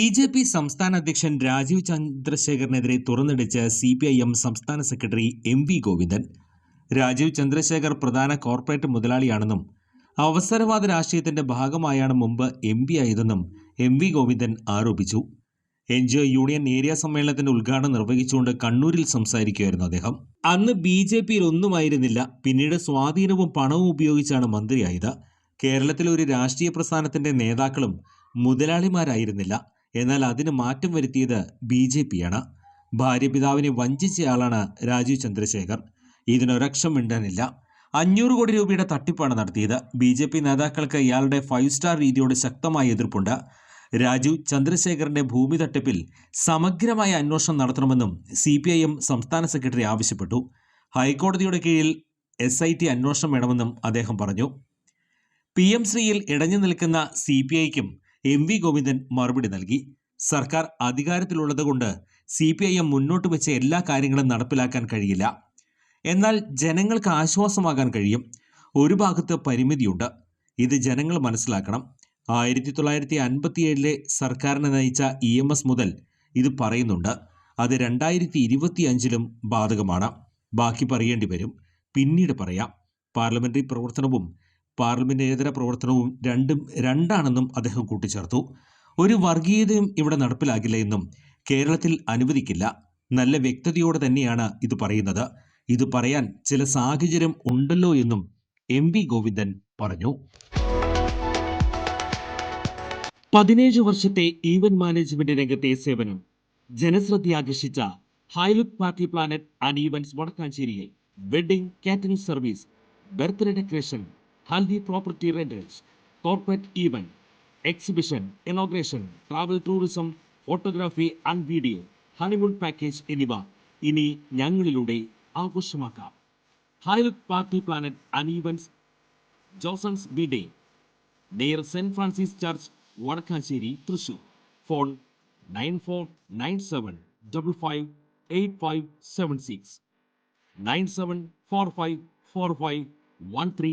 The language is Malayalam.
ബി ജെ പി സംസ്ഥാന അധ്യക്ഷൻ രാജീവ് ചന്ദ്രശേഖറിനെതിരെ തുറന്നടിച്ച് സി പി ഐ എം സംസ്ഥാന secretary M V Govindan. Rajeev Chandrasekhar പ്രധാന കോർപ്പറേറ്റ് മുതലാളിയാണെന്നും അവസരവാദ രാഷ്ട്രീയത്തിന്റെ ഭാഗമായാണ് മുമ്പ് എം പി ആയതെന്നും എം വി ഗോവിന്ദൻ ആരോപിച്ചു. N G O union area സമ്മേളനത്തിന്റെ ഉദ്ഘാടനം നിർവഹിച്ചുകൊണ്ട് കണ്ണൂരിൽ സംസാരിക്കുകയായിരുന്നു അദ്ദേഹം. അന്ന് ബി ജെ പിയിൽ ഒന്നുമായിരുന്നില്ല പിന്നീട് സ്വാധീനവും പണവും ഉപയോഗിച്ചാണ് മന്ത്രിയായത്. കേരളത്തിലെ ഒരു രാഷ്ട്രീയ പ്രസ്ഥാനത്തിന്റെ നേതാക്കളും മുതലാളിമാരായിരുന്നില്ല. എന്നാൽ അതിന് മാറ്റം വരുത്തിയത് ബി ജെ പിയാണ്. ഭാര്യ പിതാവിനെ വഞ്ചിച്ചയാളാണ് രാജീവ് ചന്ദ്രശേഖർ. ഇതിനൊരക്ഷം മിണ്ടാനില്ല. അഞ്ഞൂറ് കോടി രൂപയുടെ തട്ടിപ്പാണ് നടത്തിയത്. ബി ജെ പി നേതാക്കൾക്ക് ഇയാളുടെ ഫൈവ് സ്റ്റാർ രീതിയോട് ശക്തമായ എതിർപ്പുണ്ട്. രാജീവ് ചന്ദ്രശേഖറിന്റെ ഭൂമി തട്ടിപ്പിൽ സമഗ്രമായ അന്വേഷണം നടത്തണമെന്നും സി പി ഐ എം സംസ്ഥാന സെക്രട്ടറി ആവശ്യപ്പെട്ടു. ഹൈക്കോടതിയുടെ കീഴിൽ എസ് ഐ ടി അന്വേഷണം വേണമെന്നും അദ്ദേഹം പറഞ്ഞു. പി എം ശ്രീയിൽ ഇടഞ്ഞു നിൽക്കുന്ന സി പി ഐക്കും എം വി ഗോവിന്ദൻ മറുപടി നൽകി. സർക്കാർ അധികാരത്തിലുള്ളതുകൊണ്ട് സി പി ഐ എം മുന്നോട്ട് വെച്ച എല്ലാ കാര്യങ്ങളും നടപ്പിലാക്കാൻ കഴിയില്ല. എന്നാൽ ജനങ്ങൾക്ക് ആശ്വാസമാകാൻ കഴിയും. ഒരു ഭാഗത്ത് പരിമിതിയുണ്ട്. ഇത് ജനങ്ങൾ മനസ്സിലാക്കണം. ആയിരത്തി തൊള്ളായിരത്തി അൻപത്തിയേഴിലെ സർക്കാരിനെ നയിച്ച ഇ എം എസ് മുതൽ ഇത് പറയുന്നുണ്ട്. അത് രണ്ടായിരത്തി ഇരുപത്തി അഞ്ചിലും ബാധകമാണ്. ബാക്കി പറയേണ്ടി വരും. പിന്നീട് പറയാം. പാർലമെന്ററി പ്രവർത്തനവും പാർലമെന്റേതര പ്രവർത്തനവും രണ്ടും രണ്ടാണെന്നും അദ്ദേഹം കൂട്ടിച്ചേർത്തു. ഒരു വർഗീയതയും ഇവിടെ നടപ്പിലാകില്ല എന്നും കേരളത്തിൽ അനുവദിക്കില്ല. നല്ല വ്യക്തതയോടെ തന്നെയാണ് ഇത് പറയുന്നത്. ഇത് പറയാൻ ചില സാഹചര്യം ഉണ്ടല്ലോ എന്നും എം വി ഗോവിന്ദൻ പറഞ്ഞു. പതിനേഴ് വർഷത്തെ ഈവന്റ് മാനേജ്മെന്റ് രംഗത്തെ സേവനം. ജനശ്രദ്ധ ആകർഷിച്ച high look party planet and events വടക്കാഞ്ചേരിയിൽ wedding catering service birthday decoration haldi property renters corporate event exhibition inauguration travel tourism photography and video honeymoon package എന്നിവ ഇനി ഞങ്ങളിലൂടെ ആഘോഷമാക്കാം. High look party planet and events ജോസൺസ് B day near saint Francis church Vadakkanchery Thrissur phone nine four nine seven double five eight five seven six nine seven four five four five one three